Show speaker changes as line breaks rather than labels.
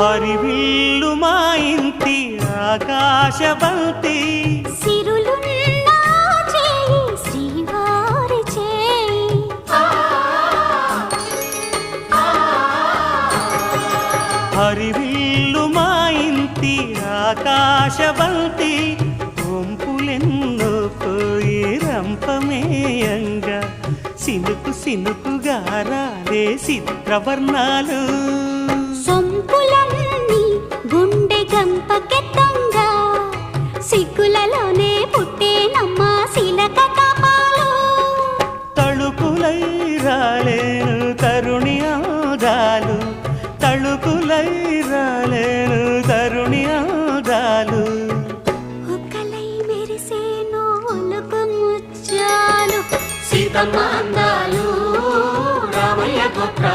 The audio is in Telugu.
హరివిల్లు మా ఇంటి ఆకాశబంతి
చేయి
హరివిల్లు మా ఇంటి ఆకాశబంతి వంపులెన్నో పోయి రంపమేయంగా. సినుకు సినుకుగా రాలే చిత్రవర్ణాలు
సిగ్గులలోనే పుట్టేనమ్మ శిలక కపాలు
తళుకులై రాలేను తరుణి ఆదాలు. తళుకులై రాలేను తరుణి ఆదాలు.
ఒక్కలై మెరిసేను ఒలుకు ముచ్చాలు.
సీతమ్మ అందాలు రామయ్య గోత్రాలు